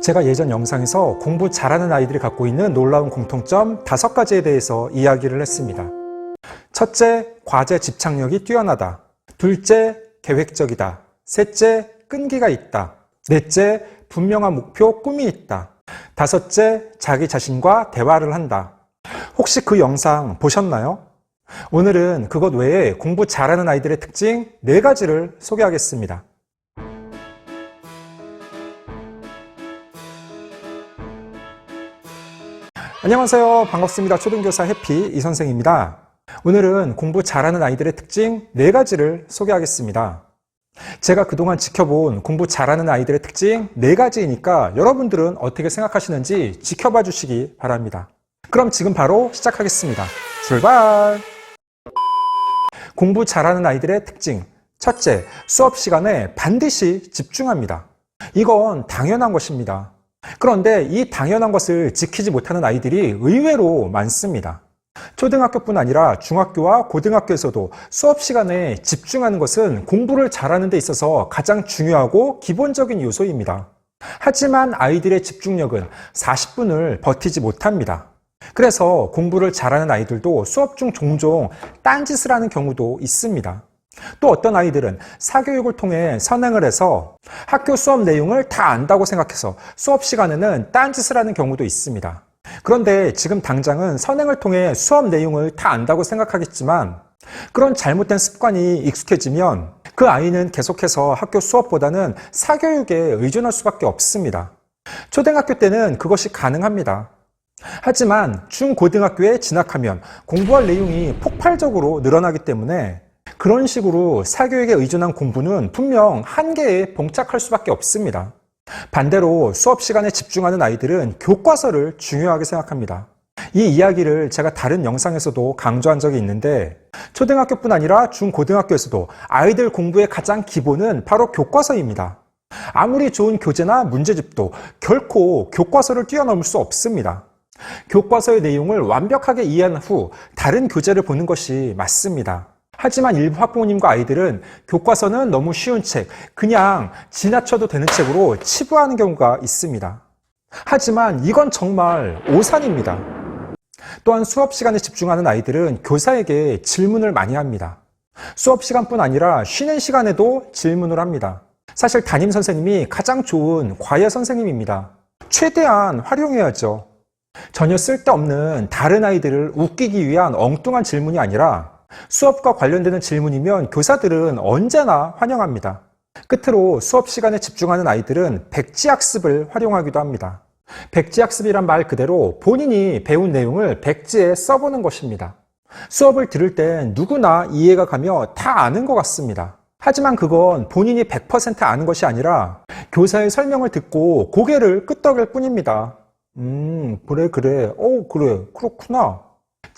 제가 예전 영상에서 공부 잘하는 아이들이 갖고 있는 놀라운 공통점 다섯 가지에 대해서 이야기를 했습니다. 첫째, 과제 집착력이 뛰어나다. 둘째, 계획적이다. 셋째, 끈기가 있다. 넷째, 분명한 목표, 꿈이 있다. 다섯째, 자기 자신과 대화를 한다. 혹시 그 영상 보셨나요? 오늘은 그것 외에 공부 잘하는 아이들의 특징 네 가지를 소개하겠습니다. 안녕하세요. 반갑습니다. 초등교사 해피 이 선생입니다. 오늘은 공부 잘하는 아이들의 특징 네 가지를 소개하겠습니다. 제가 그동안 지켜본 공부 잘하는 아이들의 특징 네 가지이니까 여러분들은 어떻게 생각하시는지 지켜봐 주시기 바랍니다. 그럼 지금 바로 시작하겠습니다. 출발! 공부 잘하는 아이들의 특징. 첫째, 수업 시간에 반드시 집중합니다. 이건 당연한 것입니다. 그런데 이 당연한 것을 지키지 못하는 아이들이 의외로 많습니다. 초등학교뿐 아니라 중학교와 고등학교에서도 수업 시간에 집중하는 것은 공부를 잘하는 데 있어서 가장 중요하고 기본적인 요소입니다. 하지만 아이들의 집중력은 40분을 버티지 못합니다. 그래서 공부를 잘하는 아이들도 수업 중 종종 딴짓을 하는 경우도 있습니다. 또 어떤 아이들은 사교육을 통해 선행을 해서 학교 수업 내용을 다 안다고 생각해서 수업 시간에는 딴짓을 하는 경우도 있습니다. 그런데 지금 당장은 선행을 통해 수업 내용을 다 안다고 생각하겠지만 그런 잘못된 습관이 익숙해지면 그 아이는 계속해서 학교 수업보다는 사교육에 의존할 수밖에 없습니다. 초등학교 때는 그것이 가능합니다. 하지만 중고등학교에 진학하면 공부할 내용이 폭발적으로 늘어나기 때문에 그런 식으로 사교육에 의존한 공부는 분명 한계에 봉착할 수밖에 없습니다. 반대로 수업 시간에 집중하는 아이들은 교과서를 중요하게 생각합니다. 이 이야기를 제가 다른 영상에서도 강조한 적이 있는데 초등학교뿐 아니라 중고등학교에서도 아이들 공부의 가장 기본은 바로 교과서입니다. 아무리 좋은 교재나 문제집도 결코 교과서를 뛰어넘을 수 없습니다. 교과서의 내용을 완벽하게 이해한 후 다른 교재를 보는 것이 맞습니다. 하지만 일부 학부모님과 아이들은 교과서는 너무 쉬운 책, 그냥 지나쳐도 되는 책으로 치부하는 경우가 있습니다. 하지만 이건 정말 오산입니다. 또한 수업 시간에 집중하는 아이들은 교사에게 질문을 많이 합니다. 수업 시간뿐 아니라 쉬는 시간에도 질문을 합니다. 사실 담임 선생님이 가장 좋은 과외 선생님입니다. 최대한 활용해야죠. 전혀 쓸데없는 다른 아이들을 웃기기 위한 엉뚱한 질문이 아니라 수업과 관련되는 질문이면 교사들은 언제나 환영합니다. 끝으로 수업 시간에 집중하는 아이들은 백지학습을 활용하기도 합니다. 백지학습이란 말 그대로 본인이 배운 내용을 백지에 써보는 것입니다. 수업을 들을 땐 누구나 이해가 가며 다 아는 것 같습니다. 하지만 그건 본인이 100% 아는 것이 아니라 교사의 설명을 듣고 고개를 끄덕일 뿐입니다. 음, 그래, 그래. 어, 그래. 그렇구나.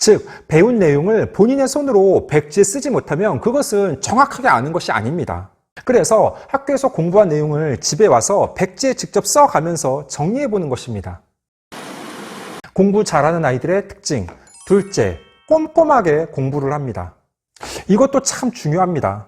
즉, 배운 내용을 본인의 손으로 백지에 쓰지 못하면 그것은 정확하게 아는 것이 아닙니다. 그래서 학교에서 공부한 내용을 집에 와서 백지에 직접 써가면서 정리해 보는 것입니다. 공부 잘하는 아이들의 특징. 둘째, 꼼꼼하게 공부를 합니다. 이것도 참 중요합니다.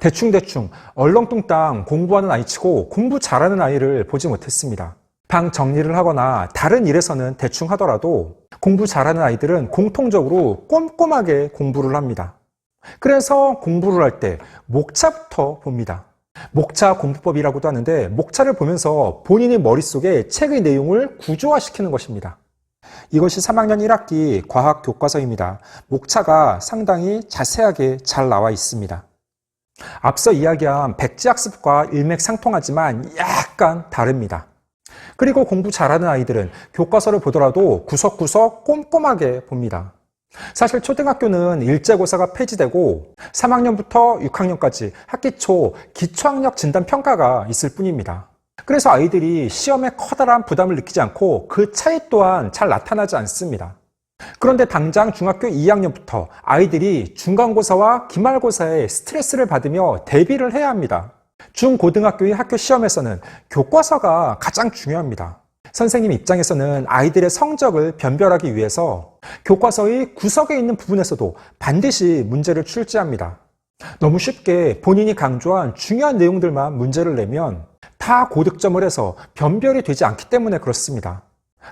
대충대충 얼렁뚱땅 공부하는 아이치고 공부 잘하는 아이를 보지 못했습니다. 방 정리를 하거나 다른 일에서는 대충 하더라도 공부 잘하는 아이들은 공통적으로 꼼꼼하게 공부를 합니다. 그래서 공부를 할 때 목차부터 봅니다. 목차 공부법이라고도 하는데 목차를 보면서 본인의 머릿속에 책의 내용을 구조화시키는 것입니다. 이것이 3학년 1학기 과학 교과서입니다. 목차가 상당히 자세하게 잘 나와 있습니다. 앞서 이야기한 백지학습과 일맥상통하지만 약간 다릅니다. 그리고 공부 잘하는 아이들은 교과서를 보더라도 구석구석 꼼꼼하게 봅니다. 사실 초등학교는 일제고사가 폐지되고 3학년부터 6학년까지 학기 초 기초학력 진단 평가가 있을 뿐입니다. 그래서 아이들이 시험에 커다란 부담을 느끼지 않고 그 차이 또한 잘 나타나지 않습니다. 그런데 당장 중학교 2학년부터 아이들이 중간고사와 기말고사에 스트레스를 받으며 대비를 해야 합니다. 중고등학교의 학교 시험에서는 교과서가 가장 중요합니다. 선생님 입장에서는 아이들의 성적을 변별하기 위해서 교과서의 구석에 있는 부분에서도 반드시 문제를 출제합니다. 너무 쉽게 본인이 강조한 중요한 내용들만 문제를 내면 다 고득점을 해서 변별이 되지 않기 때문에 그렇습니다.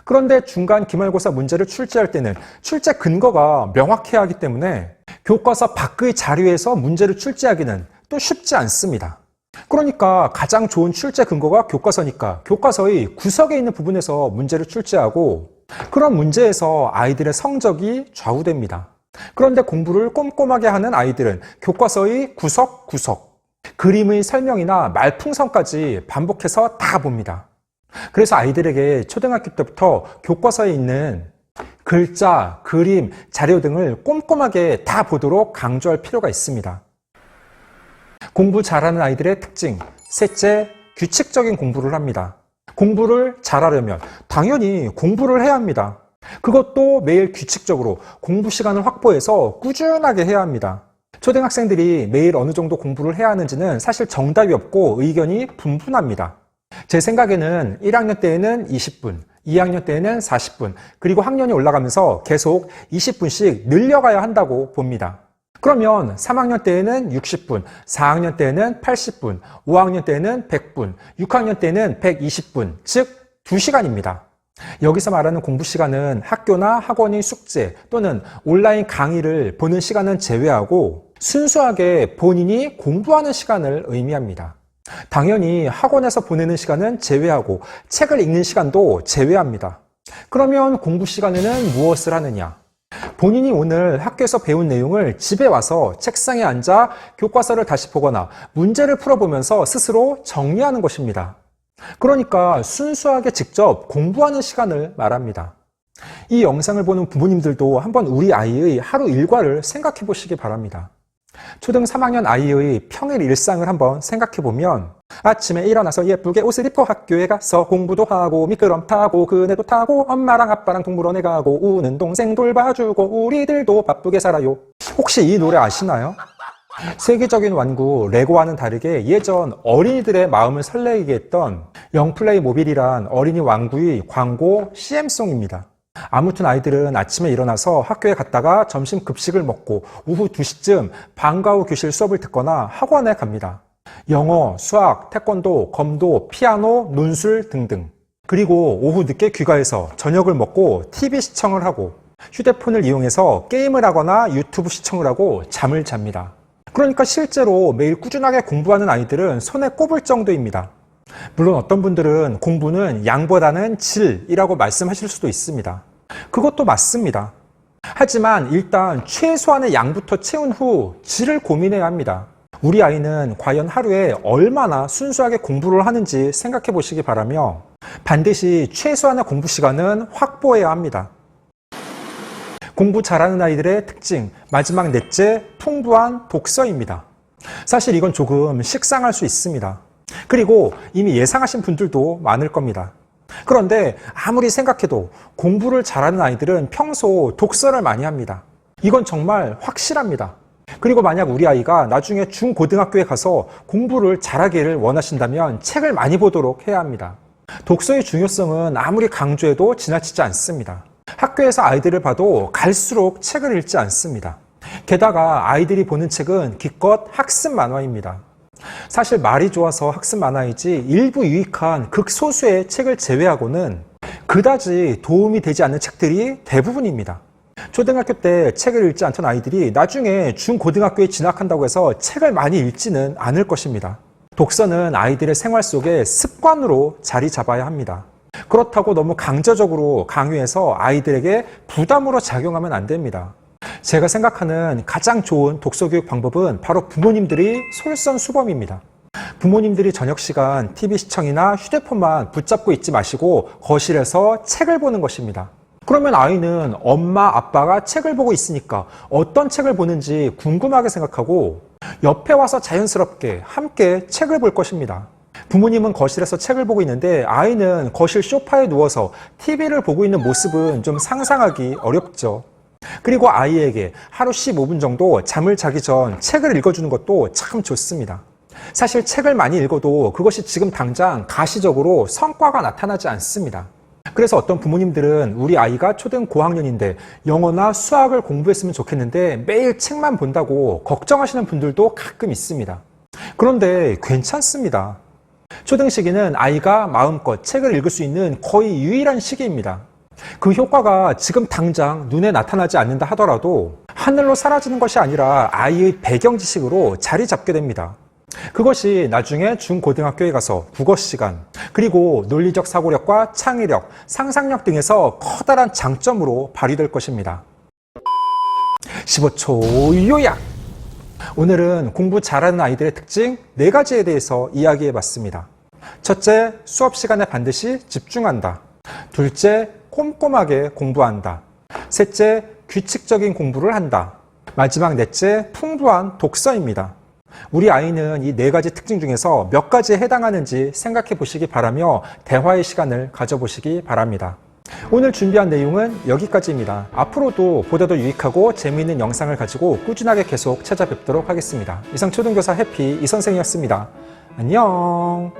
그런데 중간 기말고사 문제를 출제할 때는 출제 근거가 명확해야 하기 때문에 교과서 밖의 자료에서 문제를 출제하기는 또 쉽지 않습니다. 그러니까 가장 좋은 출제 근거가 교과서니까 교과서의 구석에 있는 부분에서 문제를 출제하고 그런 문제에서 아이들의 성적이 좌우됩니다. 그런데 공부를 꼼꼼하게 하는 아이들은 교과서의 구석구석, 그림의 설명이나 말풍선까지 반복해서 다 봅니다. 그래서 아이들에게 초등학교 때부터 교과서에 있는 글자, 그림, 자료 등을 꼼꼼하게 다 보도록 강조할 필요가 있습니다. 공부 잘하는 아이들의 특징. 셋째, 규칙적인 공부를 합니다. 공부를 잘하려면 당연히 공부를 해야 합니다. 그것도 매일 규칙적으로 공부 시간을 확보해서 꾸준하게 해야 합니다. 초등학생들이 매일 어느 정도 공부를 해야 하는지는 사실 정답이 없고 의견이 분분합니다. 제 생각에는 1학년 때에는 20분, 2학년 때에는 40분, 그리고 학년이 올라가면서 계속 20분씩 늘려가야 한다고 봅니다. 그러면 3학년 때에는 60분, 4학년 때에는 80분, 5학년 때에는 100분, 6학년 때에는 120분, 즉 2시간입니다. 여기서 말하는 공부 시간은 학교나 학원의 숙제 또는 온라인 강의를 보는 시간은 제외하고 순수하게 본인이 공부하는 시간을 의미합니다. 당연히 학원에서 보내는 시간은 제외하고 책을 읽는 시간도 제외합니다. 그러면 공부 시간에는 무엇을 하느냐? 본인이 오늘 학교에서 배운 내용을 집에 와서 책상에 앉아 교과서를 다시 보거나 문제를 풀어보면서 스스로 정리하는 것입니다. 그러니까 순수하게 직접 공부하는 시간을 말합니다. 이 영상을 보는 부모님들도 한번 우리 아이의 하루 일과를 생각해 보시기 바랍니다. 초등 3학년 아이의 평일 일상을 한번 생각해 보면 아침에 일어나서 예쁘게 옷을 입고 학교에 가서 공부도 하고 미끄럼 타고 그네도 타고 엄마랑 아빠랑 동물원에 가고 우는 동생 돌봐주고 우리들도 바쁘게 살아요. 혹시 이 노래 아시나요? 세계적인 완구 레고와는 다르게 예전 어린이들의 마음을 설레게 했던 영플레이 모빌이란 어린이 완구의 광고 CM송입니다. 아무튼 아이들은 아침에 일어나서 학교에 갔다가 점심 급식을 먹고 오후 2시쯤 방과 후 교실 수업을 듣거나 학원에 갑니다. 영어, 수학, 태권도, 검도, 피아노, 논술 등등. 그리고 오후 늦게 귀가해서 저녁을 먹고 TV 시청을 하고 휴대폰을 이용해서 게임을 하거나 유튜브 시청을 하고 잠을 잡니다. 그러니까 실제로 매일 꾸준하게 공부하는 아이들은 손에 꼽을 정도입니다. 물론 어떤 분들은 공부는 양보다는 질이라고 말씀하실 수도 있습니다. 그것도 맞습니다. 하지만 일단 최소한의 양부터 채운 후 질을 고민해야 합니다. 우리 아이는 과연 하루에 얼마나 순수하게 공부를 하는지 생각해 보시기 바라며 반드시 최소한의 공부 시간은 확보해야 합니다. 공부 잘하는 아이들의 특징, 마지막 넷째, 풍부한 독서입니다. 사실 이건 조금 식상할 수 있습니다. 그리고 이미 예상하신 분들도 많을 겁니다. 그런데 아무리 생각해도 공부를 잘하는 아이들은 평소 독서를 많이 합니다. 이건 정말 확실합니다. 그리고 만약 우리 아이가 나중에 중고등학교에 가서 공부를 잘하기를 원하신다면 책을 많이 보도록 해야 합니다. 독서의 중요성은 아무리 강조해도 지나치지 않습니다. 학교에서 아이들을 봐도 갈수록 책을 읽지 않습니다. 게다가 아이들이 보는 책은 기껏 학습 만화입니다. 사실 말이 좋아서 학습 만화이지 일부 유익한 극소수의 책을 제외하고는 그다지 도움이 되지 않는 책들이 대부분입니다. 초등학교 때 책을 읽지 않던 아이들이 나중에 중고등학교에 진학한다고 해서 책을 많이 읽지는 않을 것입니다. 독서는 아이들의 생활 속에 습관으로 자리 잡아야 합니다. 그렇다고 너무 강제적으로 강요해서 아이들에게 부담으로 작용하면 안 됩니다. 제가 생각하는 가장 좋은 독서 교육 방법은 바로 부모님들이 솔선수범입니다. 부모님들이 저녁 시간 TV 시청이나 휴대폰만 붙잡고 있지 마시고 거실에서 책을 보는 것입니다. 그러면 아이는 엄마, 아빠가 책을 보고 있으니까 어떤 책을 보는지 궁금하게 생각하고 옆에 와서 자연스럽게 함께 책을 볼 것입니다. 부모님은 거실에서 책을 보고 있는데 아이는 거실 소파에 누워서 TV를 보고 있는 모습은 좀 상상하기 어렵죠. 그리고 아이에게 하루 15분 정도 잠을 자기 전 책을 읽어주는 것도 참 좋습니다. 사실 책을 많이 읽어도 그것이 지금 당장 가시적으로 성과가 나타나지 않습니다. 그래서 어떤 부모님들은 우리 아이가 초등 고학년인데 영어나 수학을 공부했으면 좋겠는데 매일 책만 본다고 걱정하시는 분들도 가끔 있습니다. 그런데 괜찮습니다. 초등 시기는 아이가 마음껏 책을 읽을 수 있는 거의 유일한 시기입니다. 그 효과가 지금 당장 눈에 나타나지 않는다 하더라도 하늘로 사라지는 것이 아니라 아이의 배경 지식으로 자리 잡게 됩니다. 그것이 나중에 중고등학교에 가서 국어 시간, 그리고 논리적 사고력과 창의력, 상상력 등에서 커다란 장점으로 발휘될 것입니다. 15초 요약! 오늘은 공부 잘하는 아이들의 특징 4가지에 대해서 이야기해 봤습니다. 첫째, 수업 시간에 반드시 집중한다. 둘째, 꼼꼼하게 공부한다. 셋째, 규칙적인 공부를 한다. 마지막 넷째, 풍부한 독서입니다. 우리 아이는 이 네 가지 특징 중에서 몇 가지에 해당하는지 생각해 보시기 바라며 대화의 시간을 가져보시기 바랍니다. 오늘 준비한 내용은 여기까지입니다. 앞으로도 보다 더 유익하고 재미있는 영상을 가지고 꾸준하게 계속 찾아뵙도록 하겠습니다. 이상 초등교사 해피 이 선생이었습니다. 안녕!